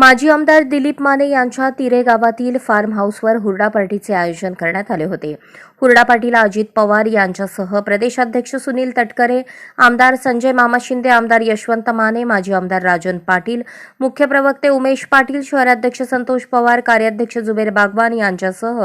माजी आमदार दिलीप माने यांच्या तिरे गावातील फार्म हाऊसवर हुरडा पार्टीचे आयोजन करण्यात आले होते. हुरडा पार्टीला अजित पवार यांच्यासह प्रदेशाध्यक्ष सुनील तटकरे आमदार संजय मामा शिंदे आमदार यशवंत माने माजी आमदार राजन पाटील मुख्य प्रवक्ते उमेश पाटील शहराध्यक्ष संतोष पवार कार्याध्यक्ष जुबेर बागवान यांच्यासह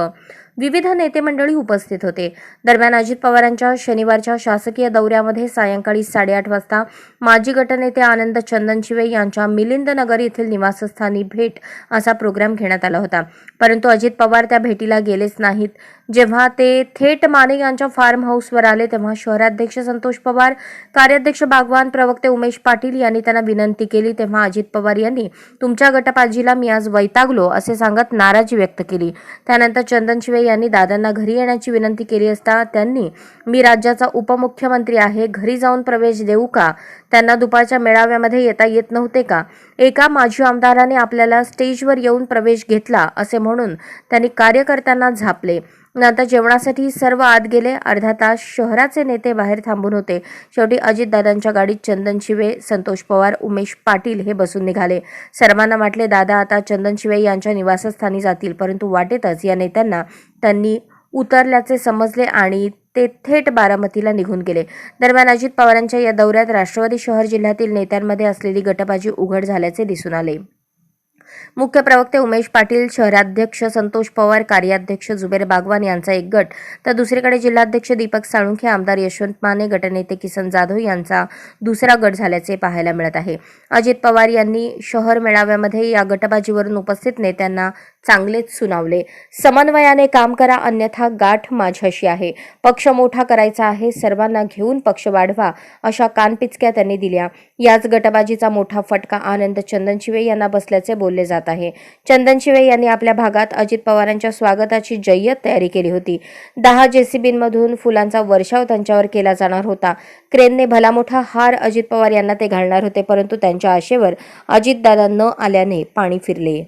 विविध नेते मंडळी उपस्थित होते. दरम्यान अजित पवारांच्या शनिवारच्या शासकीय दौऱ्यामध्ये सायंकाळी साडेआठ वाजता माजी गटनेते आनंद चंदनशिवे यांच्या मिलिंद नगर येथील निवासस्थानी भेट असा प्रोग्राम घेण्यात आला होता. परंतु अजित पवार त्या भेटीला गेलेच नाहीत. जेव्हा ते थेट माने यांच्या फार्म हाऊसवर आले तेव्हा शहराध्यक्ष संतोष पवार कार्याध्यक्ष बागवान प्रवक्ते उमेश पाटील यांनी त्यांना विनंती केली तेव्हा अजित पवार यांनी तुमच्या गटपाजीला मी आज वैतागलो असे सांगत नाराजी व्यक्त केली. त्यानंतर चंदनशिवे यांनी दादांना घरी येण्याची विनंती केली असता त्यांनी मी राज्याचा उपमुख्यमंत्री आहे घरी जाऊन प्रवेश देऊ का? त्यांना दुपारच्या मेळाव्यामध्ये येता येत नव्हते का? एका माजी आमदाराने आपल्याला स्टेजवर येऊन प्रवेश घेतला असे म्हणून त्यांनी कार्यकर्त्यांना झापले. नंतर जेवणासाठी सर्व आत गेले. अर्धा तास शहराचे नेते बाहेर थांबून होते. शेवटी अजितदादांच्या गाडीत चंदन शिवे संतोष पवार उमेश पाटील हे बसून निघाले. सर्वांना वाटले दादा आता चंदन शिवे यांच्या निवासस्थानी जातील. परंतु वाटेतच या नेत्यांना त्यांनी उतरल्याचे समजले आणि ते थेट बारामतीला निघून गेले. दरम्यान अजित पवारांच्या या दौऱ्यात राष्ट्रवादी शहर जिल्ह्यातील नेत्यांमध्ये असलेली गटबाजी उघड झाल्याचे दिसून आले. मुख्य प्रवक्ते उमेश पाटील शहराध्यक्ष संतोष पवार कार्याध्यक्ष जुबेर बागवान यांचा एक गट. तर दुसरीकडे जिल्हाध्यक्ष दीपक साळुंखे आमदार यशवंत माने गटनेते किसन जाधव यांचा दुसरा गट झाल्याचे पाहायला मिळत आहे. अजित पवार यांनी शहर मेळाव्यामध्ये या गटबाजीवरून उपस्थित नेत्यांना चांगलेच सुनावले. समन्वयाने काम करा अन्यथा गाठ माझ्याशी आहे. पक्ष मोठा करायचा आहे सर्वांना घेऊन पक्ष वाढवा अशा कानपिचक्या त्यांनी दिल्या. याच गटबाजीचा मोठा फटका आनंद चंदनशिवे यांना बसल्याचे बोलले जात आहे. चंदनशिवे यांनी आपल्या भागात अजित पवारांच्या स्वागताची जय्यत तयारी केली होती. दहा जेसीबींमधून फुलांचा वर्षाव त्यांच्यावर केला जाणार होता. क्रेनने भला मोठा हार अजित पवार यांना ते घालणार होते परंतु त्यांच्या आशेवर अजितदादा न आल्याने पाणी फिरले.